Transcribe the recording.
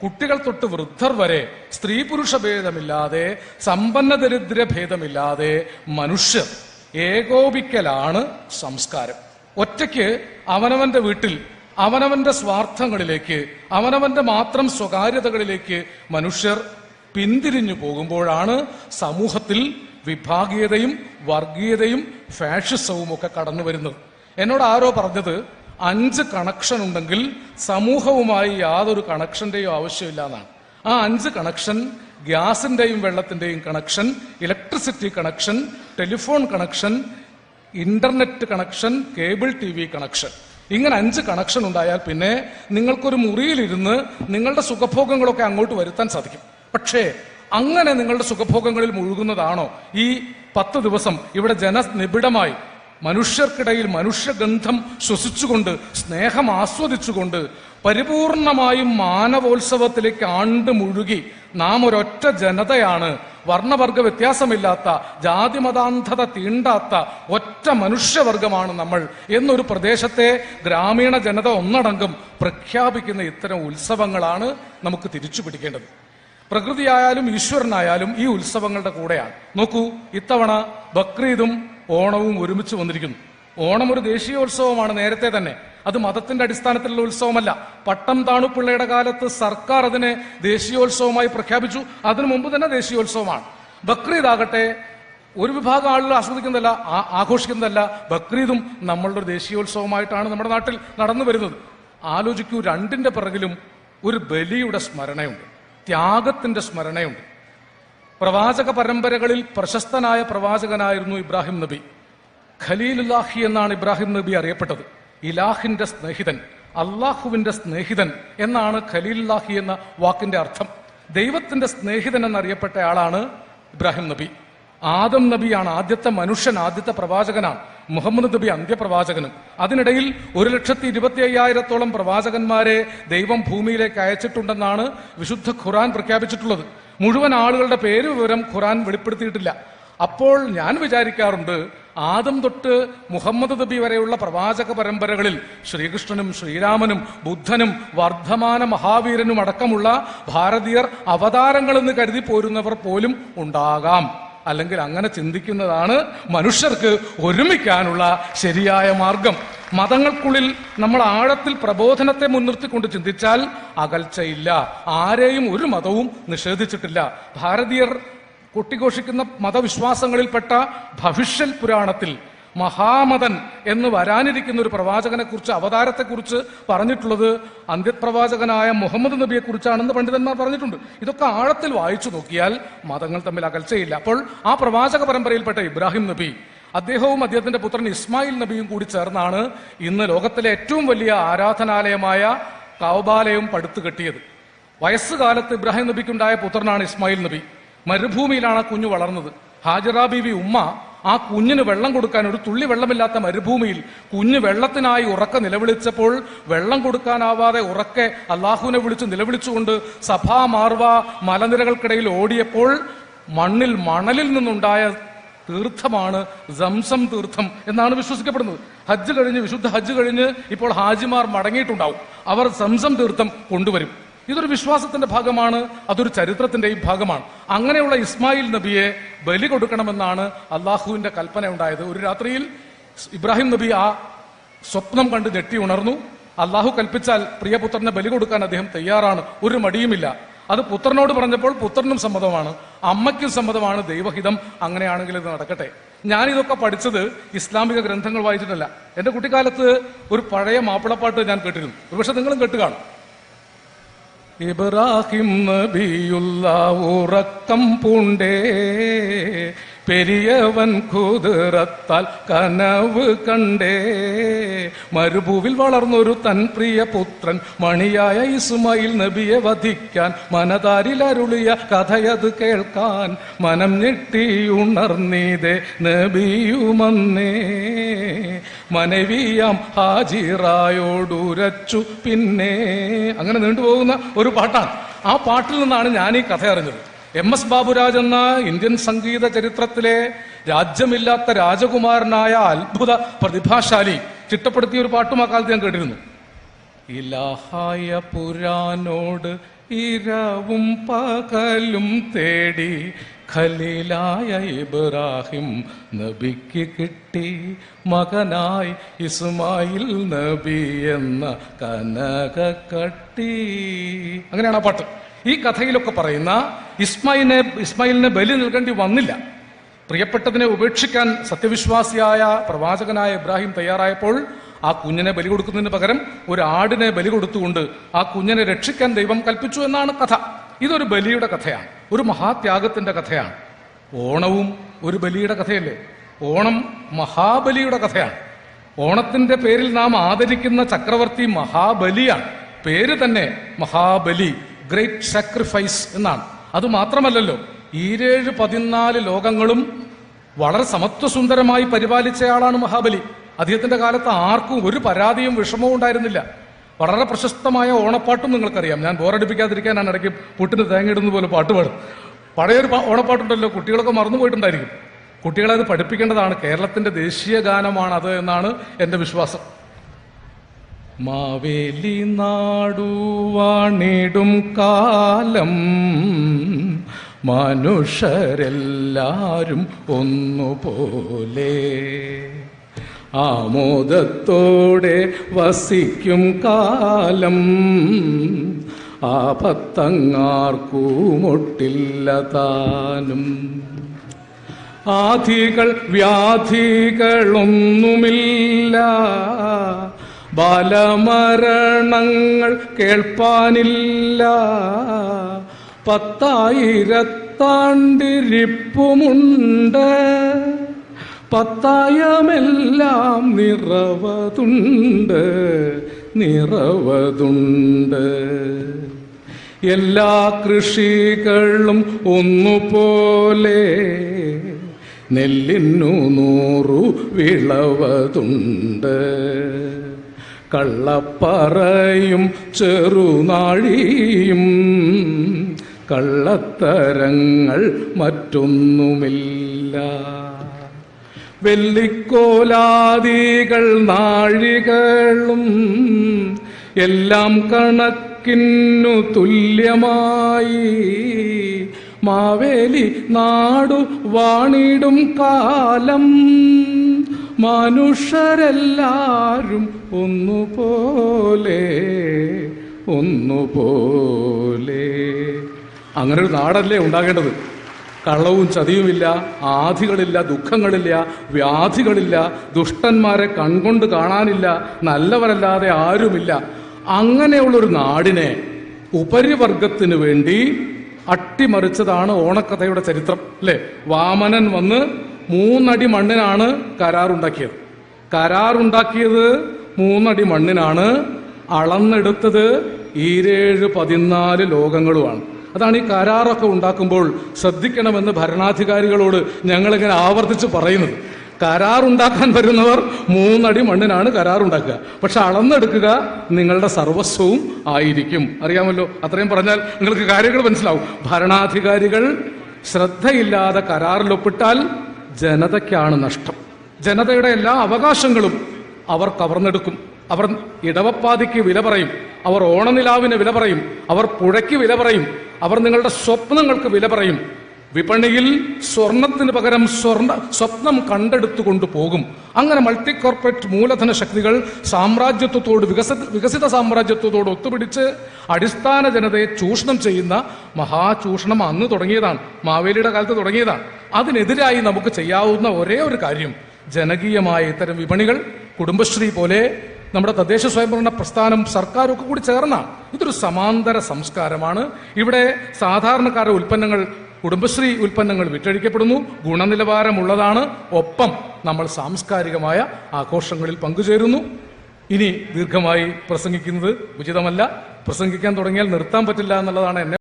കുട്ടികൾ തൊട്ട് വൃദ്ധർ വരെ സ്ത്രീ പുരുഷ ഭേദമില്ലാതെ സമ്പന്ന ദരിദ്ര ഭേദമില്ലാതെ മനുഷ്യർ ഏകോപിക്കലാണ് സംസ്കാരം. ഒറ്റയ്ക്ക് അവനവന്റെ വീട്ടിൽ അവനവന്റെ സ്വാർത്ഥങ്ങളിലേക്ക് അവനവന്റെ മാത്രം സ്വകാര്യതകളിലേക്ക് മനുഷ്യർ പിന്തിരിഞ്ഞു പോകുമ്പോഴാണ് സമൂഹത്തിൽ വിഭാഗീയതയും വർഗീയതയും ഫാഷിസവും ഒക്കെ കടന്നു വരുന്നത് എന്നോട് ആരോ പറഞ്ഞത് അഞ്ച് കണക്ഷൻ ഉണ്ടെങ്കിൽ സമൂഹവുമായി യാതൊരു കണക്ഷന്റെയും ആവശ്യമില്ല എന്നാണ് ആ അഞ്ച് കണക്ഷൻ ഗ്യാസിന്റെയും വെള്ളത്തിന്റെയും connection electricity connection telephone connection internet connection cable T V connection ഇങ്ങനെ അഞ്ച് കണക്ഷൻ ഉണ്ടായാൽ പിന്നെ നിങ്ങൾക്കൊരു മുറിയിലിരുന്ന് നിങ്ങളുടെ സുഖഭോഗങ്ങളൊക്കെ അങ്ങോട്ട് വരുത്താൻ സാധിക്കും. പക്ഷേ അങ്ങനെ നിങ്ങളുടെ സുഖഭോഗങ്ങളിൽ മുഴുകുന്നതാണോ? ഈ പത്ത് ദിവസം ഇവിടെ ജനനിബിഡമായി മനുഷ്യർക്കിടയിൽ മനുഷ്യഗന്ധം ശ്വസിച്ചുകൊണ്ട് സ്നേഹം ആസ്വദിച്ചുകൊണ്ട് പരിപൂർണമായും മാനവോത്സവത്തിലേക്ക് ആണ്ട് മുഴുകി നാം ഒരൊറ്റ ജനതയാണ്. വർണവർഗ വ്യത്യാസമില്ലാത്ത ജാതിമതാന്ധത തീണ്ടാത്ത ഒറ്റ മനുഷ്യവർഗമാണ് നമ്മൾ. എന്നൊരു പ്രദേശത്തെ ഗ്രാമീണ ജനത ഒന്നടങ്കം പ്രഖ്യാപിക്കുന്ന ഇത്തരം ഉത്സവങ്ങളാണ് നമുക്ക് തിരിച്ചു പിടിക്കേണ്ടത്. പ്രകൃതിയായാലും ഈശ്വരനായാലും ഈ ഉത്സവങ്ങളുടെ കൂടെയാണ്. നോക്കൂ ഇത്തവണ ബക്രീദും ഓണവും ഒരുമിച്ച് വന്നിരിക്കുന്നു. ഓണം ഒരു ദേശീയോത്സവമാണ് നേരത്തെ തന്നെ. അത് മതത്തിന്റെ അടിസ്ഥാനത്തിലുള്ള ഉത്സവമല്ല. പട്ടം താണുപിള്ളയുടെ കാലത്ത് സർക്കാർ അതിനെ ദേശീയോത്സവമായി പ്രഖ്യാപിച്ചു. അതിനു മുമ്പ് തന്നെ ദേശീയോത്സവമാണ്. ബക്രീദ് ആകട്ടെ ഒരു വിഭാഗം ആളുകൾ ആസ്വദിക്കുന്നതല്ല ആഘോഷിക്കുന്നതല്ല. ബക്രീദും നമ്മളുടെ ഒരു ദേശീയോത്സവമായിട്ടാണ് നമ്മുടെ നാട്ടിൽ നടന്നു വരുന്നത്. ആലോചിക്കൂ രണ്ടിന്റെ പിറകിലും ഒരു ബലിയുടെ സ്മരണയുണ്ട്. ത്യാഗത്തിന്റെ സ്മരണയുണ്ട്. പ്രവാചക പരമ്പരകളിൽ പ്രശസ്തനായ പ്രവാചകനായിരുന്നു ഇബ്രാഹിം നബി. ഖലീലുല്ലാഹി എന്നാണ് ഇബ്രാഹിം നബി അറിയപ്പെട്ടത്. ഇലാഹിന്റെ സ്നേഹിതൻ അള്ളാഹുവിന്റെ സ്നേഹിതൻ എന്നാണ് ഖലീലുല്ലാഹി എന്ന വാക്കിന്റെ അർത്ഥം. ദൈവത്തിന്റെ സ്നേഹിതൻ എന്നറിയപ്പെട്ട ആളാണ് ഇബ്രാഹിം നബി. ആദം നബിയാണ് ആദ്യത്തെ മനുഷ്യൻ ആദ്യത്തെ പ്രവാചകനാണ്. മുഹമ്മദ് നബി അന്ത്യപ്രവാചകനും. അതിനിടയിൽ ഒരു ലക്ഷത്തി ഇരുപത്തി അയ്യായിരത്തോളം പ്രവാചകന്മാരെ ദൈവം ഭൂമിയിലേക്ക് അയച്ചിട്ടുണ്ടെന്നാണ് വിശുദ്ധ ഖുറാൻ പ്രഖ്യാപിച്ചിട്ടുള്ളത്. മുഴുവൻ ആളുകളുടെ പേര് വിവരം ഖുറാൻ വെളിപ്പെടുത്തിയിട്ടില്ല. അപ്പോൾ ഞാൻ വിചാരിക്കാറുണ്ട് ആദം തൊട്ട് മുഹമ്മദ് നബി വരെയുള്ള പ്രവാചക പരമ്പരകളിൽ ശ്രീകൃഷ്ണനും ശ്രീരാമനും ബുദ്ധനും വർദ്ധമാന മഹാവീരനും അടക്കമുള്ള ഭാരതീയർ അവതാരങ്ങളെന്ന് കരുതി പോരുന്നവർ പോലും ഉണ്ടാകാം. അല്ലെങ്കിൽ അങ്ങനെ ചിന്തിക്കുന്നതാണ് മനുഷ്യർക്ക് ഒരുമിക്കാനുള്ള ശരിയായ മാർഗം. മതങ്ങൾക്കുള്ളിൽ നമ്മൾ ആഴത്തിൽ പ്രബോധനത്തെ മുൻനിർത്തിക്കൊണ്ട് ചിന്തിച്ചാൽ അകൽച്ചയില്ല. ആരെയും ഒരു മതവും നിഷേധിച്ചിട്ടില്ല. ഭാരതീയർ കൊട്ടിഘോഷിക്കുന്ന മതവിശ്വാസങ്ങളിൽപ്പെട്ട ഭവിഷ്യൽ പുരാണത്തിൽ മഹാമതൻ എന്ന് വരാനിരിക്കുന്ന ഒരു പ്രവാചകനെ കുറിച്ച് അവതാരത്തെ കുറിച്ച് പറഞ്ഞിട്ടുള്ളത് അന്ത്യപ്രവാചകനായ മുഹമ്മദ് നബിയെ കുറിച്ചാണെന്ന് പണ്ഡിതന്മാർ പറഞ്ഞിട്ടുണ്ട്. ഇതൊക്കെ ആഴത്തിൽ വായിച്ചു നോക്കിയാൽ മതങ്ങൾ തമ്മിൽ അകൽച്ചയില്ല. അപ്പോൾ ആ പ്രവാചക പരമ്പരയിൽപ്പെട്ട ഇബ്രാഹിം നബി അദ്ദേഹവും അദ്ദേഹത്തിന്റെ പുത്രൻ ഇസ്മായിൽ നബിയും കൂടി ചേർന്നാണ് ഇന്ന് ലോകത്തിലെ ഏറ്റവും വലിയ ആരാധനാലയമായ കൗബാലയം പടുത്തു കെട്ടിയത്. വയസ്സുകാലത്ത് ഇബ്രാഹിം നബിക്കുണ്ടായ പുത്രനാണ് ഇസ്മായിൽ നബി. മരുഭൂമിയിലാണ് ആ കുഞ്ഞു വളർന്നത്. ഹാജറ ബീവി ഉമ്മ ആ കുഞ്ഞിന് വെള്ളം കൊടുക്കാൻ ഒരു തുള്ളി വെള്ളമില്ലാത്ത മരുഭൂമിയിൽ കുഞ്ഞ് വെള്ളത്തിനായി ഉറക്കെ നിലവിളിച്ചപ്പോൾ വെള്ളം കൊടുക്കാനാവാതെ ഉറക്കെ അള്ളാഹുവിനെ വിളിച്ച് നിലവിളിച്ചുകൊണ്ട് സഭാ മാർവ മലനിരകൾക്കിടയിൽ ഓടിയപ്പോൾ മണ്ണിൽ മണലിൽ നിന്നുണ്ടായ തീർത്ഥമാണ് സംസം തീർത്ഥം എന്നാണ് വിശ്വസിക്കപ്പെടുന്നത്. ഹജ്ജ് കഴിഞ്ഞ് വിശുദ്ധ ഹജ്ജ് കഴിഞ്ഞ് ഇപ്പോൾ ഹാജിമാർ മടങ്ങിയിട്ടുണ്ടാവും. അവർ സംസം തീർത്ഥം കൊണ്ടുവരും. ഇതൊരു വിശ്വാസത്തിന്റെ ഭാഗമാണ് അതൊരു ചരിത്രത്തിന്റെയും ഭാഗമാണ്. അങ്ങനെയുള്ള ഇസ്മായിൽ നബിയെ ബലി കൊടുക്കണമെന്നാണ് അള്ളാഹുവിന്റെ കൽപ്പന ഉണ്ടായത് ഒരു രാത്രിയിൽ ഇബ്രാഹിം നബി ആ സ്വപ്നം കണ്ട് ഞെട്ടി ഉണർന്നു. അള്ളാഹു കൽപ്പിച്ചാൽ പ്രിയപുത്രനെ ബലി കൊടുക്കാൻ അദ്ദേഹം തയ്യാറാണ്. ഒരു മടിയുമില്ല. അത് പുത്രനോട് പറഞ്ഞപ്പോൾ പുത്രനും സമ്മതമാണ് അമ്മയ്ക്കും സമ്മതമാണ് ദൈവഹിതം അങ്ങനെയാണെങ്കിൽ ഇത് നടക്കട്ടെ. ഞാൻ ഇതൊക്കെ പഠിച്ചത് ഇസ്ലാമിക ഗ്രന്ഥങ്ങൾ വായിച്ചിട്ടല്ല. എന്റെ കുട്ടിക്കാലത്ത് ഒരു പഴയ മാപ്പിളപ്പാട്ട് ഞാൻ കേട്ടിരുന്നു. ഒരുപക്ഷെ നിങ്ങളും കേട്ട് കാണും. ഇബ്രാഹിം നബിയുള്ള ഉറക്കം പൂണ്ടേ പെരിയവൻ കുതിരത്താൽ കനവ് കണ്ടേ. മരുഭൂവിൽ വളർന്നൊരു തൻ പ്രിയ പുത്രൻ മണിയായ ഇസ്മായിൽ നബിയെ വധിക്കാൻ മനതാരിലരുളിയ കഥയത് കേൾക്കാൻ മനം ഞെട്ടിയുണർന്നീതേ നബിയുമന്നേ. മനവിയാം ഹാജിറായോടുരച്ചു പിന്നെ. അങ്ങനെ നീണ്ടുപോകുന്ന ഒരു പാട്ടാണ്. ആ പാട്ടിൽ നിന്നാണ് ഞാൻ ഈ കഥ അറിഞ്ഞത് എം എസ് ബാബുരാജ് എന്ന ഇന്ത്യൻ സംഗീത ചരിത്രത്തിലെ രാജ്യമില്ലാത്ത രാജകുമാരനായ അത്ഭുത പ്രതിഭാശാലി. ചിട്ടപ്പെടുത്തിയ ഒരു പാട്ടും ആ കാലത്ത് ഞാൻ കേട്ടിരുന്നു. ഇലാഹായ പുരാനോട് ഇരവും പകലും തേടി ഖലീലായ ഇബ്രാഹിം നബിക്ക് കിട്ടി മകനായി ഇസ്മായിൽ നബി എന്ന കനക കട്ടി അങ്ങനെയാണ് ആ പാട്ട്. ഈ കഥയിലൊക്കെ പറയുന്ന ഇസ്മായിലിനെ ഇസ്മായിലിനെ ബലി നൽകേണ്ടി വന്നില്ല. പ്രിയപ്പെട്ടതിനെ ഉപേക്ഷിക്കാൻ സത്യവിശ്വാസിയായ പ്രവാചകനായ ഇബ്രാഹിം തയ്യാറായപ്പോൾ ആ കുഞ്ഞിനെ ബലി കൊടുക്കുന്നതിന് പകരം ഒരു ആടിനെ ബലി കൊടുത്തുകൊണ്ട് ആ കുഞ്ഞിനെ രക്ഷിക്കാൻ ദൈവം കൽപ്പിച്ചു എന്നാണ് കഥ. ഇതൊരു ബലിയുടെ കഥയാണ്. ഒരു മഹാത്യാഗത്തിന്റെ കഥയാണ്. ഓണവും ഒരു ബലിയുടെ കഥയല്ലേ? ഓണം മഹാബലിയുടെ കഥയാണ്. ഓണത്തിന്റെ പേരിൽ നാം ആദരിക്കുന്ന ചക്രവർത്തി മഹാബലിയാണ്. പേര് തന്നെ മഹാബലി. ഗ്രേറ്റ് സാക്രിഫൈസ് എന്നാണ്. അത് മാത്രമല്ലല്ലോ ഈരേഴ് പതിനാല് ലോകങ്ങളും വളരെ സമത്വസുന്ദരമായി പരിപാലിച്ചയാളാണ് മഹാബലി. അദ്ദേഹത്തിന്റെ കാലത്ത് ആർക്കും ഒരു പരാതിയും വിഷമവും ഉണ്ടായിരുന്നില്ല. വളരെ പ്രശസ്തമായ ഓണപ്പാട്ടും നിങ്ങൾക്കറിയാം. ഞാൻ ബോറടിപ്പിക്കാതിരിക്കാനാണ് ഇടയ്ക്ക് പുട്ടിന് തേങ്ങയിടുന്ന പോലെ പാട്ട് പാടും. പഴയൊരു ഓണപ്പാട്ടുണ്ടല്ലോ കുട്ടികളൊക്കെ മറന്നുപോയിട്ടുണ്ടായിരിക്കും കുട്ടികളെ അത് പഠിപ്പിക്കേണ്ടതാണ്. കേരളത്തിന്റെ ദേശീയ ഗാനമാണ് അത് എന്നാണ് എന്റെ വിശ്വാസം. മാവേലി നാടുവാണിടും കാലം. മനുഷ്യരെല്ലാരും ഒന്നുപോലെ. ആമോദത്തോടെ വസിക്കും കാലം. ആപത്തങ്ങാർക്കുമൊട്ടില്ല താനും ആധികൾ വ്യാധികളൊന്നുമില്ല. ബാലമരണങ്ങൾ കേൾപ്പാനില്ല. പത്തായിരത്താണ്ടിരിപ്പുമുണ്ട്. പത്തായമെല്ലാം നിറവതുണ്ട് നിറവതുണ്ട്. എല്ലാ കൃഷികളും ഒന്നുപോലെ നെല്ലിനു നൂറു വിളവതുണ്ട്. കള്ളപ്പറയും ചെറുനാഴിയും കള്ളത്തരങ്ങൾ മറ്റൊന്നുമില്ല. വെള്ളിക്കോലാദികൾ നാഴികളും എല്ലാം കണക്കിന്നു തുല്യമായി. മാവേലി നാടു വാണിടും കാലം മനുഷ്യരെല്ലാരും ഒന്നുപോലെ ഒന്നുപോലെ. അങ്ങനെ ഒരു നാടല്ലേ ഉണ്ടാകേണ്ടത്? കള്ളവും ചതിയുമില്ല ആധികളില്ല ദുഃഖങ്ങളില്ല വ്യാധികളില്ല ദുഷ്ടന്മാരെ കൺകൊണ്ട് കാണാനില്ല നല്ലവരല്ലാതെ ആരുമില്ല. അങ്ങനെയുള്ളൊരു നാടിനെ ഉപരിവർഗത്തിന് വേണ്ടി അട്ടിമറിച്ചതാണ് ഓണക്കഥയുടെ ചരിത്രം അല്ലെ? വാമനൻ വന്ന് മൂന്നടി മണ്ണിനാണ് കരാറുണ്ടാക്കിയത്. കരാറുണ്ടാക്കിയത് മൂന്നടി മണ്ണിനാണ്. അളന്നെടുത്തത് ഈരേഴ് പതിനാല് ലോകങ്ങളുമാണ്. അതാണ് ഈ കരാറൊക്കെ ഉണ്ടാക്കുമ്പോൾ ശ്രദ്ധിക്കണമെന്ന് ഭരണാധികാരികളോട് ഞങ്ങളിങ്ങനെ ആവർത്തിച്ച് പറയുന്നത്. കരാറുണ്ടാക്കാൻ വരുന്നവർ മൂന്നടി മണ്ണിനാണ് കരാറുണ്ടാക്കുക. പക്ഷെ അളന്നെടുക്കുക നിങ്ങളുടെ സർവസ്വവും ആയിരിക്കും. അറിയാമല്ലോ? അത്രയും പറഞ്ഞാൽ നിങ്ങൾക്ക് കാര്യങ്ങൾ മനസ്സിലാവും. ഭരണാധികാരികൾ ശ്രദ്ധയില്ലാതെ കരാറിൽ ഒപ്പിട്ടാൽ ജനതയ്ക്കാണ് നഷ്ടം. ജനതയുടെ എല്ലാ അവകാശങ്ങളും അവർ കവർന്നെടുക്കും. അവർ ഇടവപ്പാതിക്ക് വില പറയും. അവർ ഓണനിലാവിന് വില പറയും. അവർ പുഴയ്ക്ക് വില പറയും. അവർ നിങ്ങളുടെ സ്വപ്നങ്ങൾക്ക് വില പറയും. വിപണിയിൽ സ്വർണത്തിന് പകരം സ്വർണ സ്വപ്നം കണ്ടെടുത്തു കൊണ്ടുപോകും അങ്ങനെ മൾട്ടി കോർപ്പറേറ്റ് മൂലധന ശക്തികൾ സാമ്രാജ്യത്വത്തോട് വികസിത വികസിത സാമ്രാജ്യത്വത്തോട് ഒത്തുപിടിച്ച് അടിസ്ഥാന ജനതയെ ചൂഷണം ചെയ്യുന്ന മഹാചൂഷണം അന്ന് തുടങ്ങിയതാണ്. മാവേലിയുടെ കാലത്ത് തുടങ്ങിയതാണ്. അതിനെതിരായി നമുക്ക് ചെയ്യാവുന്ന ഒരേ ഒരു കാര്യം. ജനകീയമായ ഇത്തരം വിപണികൾ കുടുംബശ്രീ പോലെ നമ്മുടെ തദ്ദേശ സ്വയംഭരണ പ്രസ്ഥാനം സർക്കാരും ഒക്കെ കൂടി ചേർന്ന ഇതൊരു സമാന്തര സംസ്കാരമാണ്. ഇവിടെ സാധാരണക്കാരുടെ ഉൽപ്പന്നങ്ങൾ കുടുംബശ്രീ ഉൽപ്പന്നങ്ങൾ വിറ്റഴിക്കപ്പെടുന്നു ഗുണനിലവാരമുള്ളതാണ്. ഒപ്പം നമ്മൾ സാംസ്കാരികമായ ആഘോഷങ്ങളിൽ പങ്കുചേരുന്നു. ഇനി ദീർഘമായി പ്രസംഗിക്കുന്നത് ഉചിതമല്ല. പ്രസംഗിക്കാൻ തുടങ്ങിയാൽ നിർത്താൻ പറ്റില്ല എന്നുള്ളതാണ് എന്നെ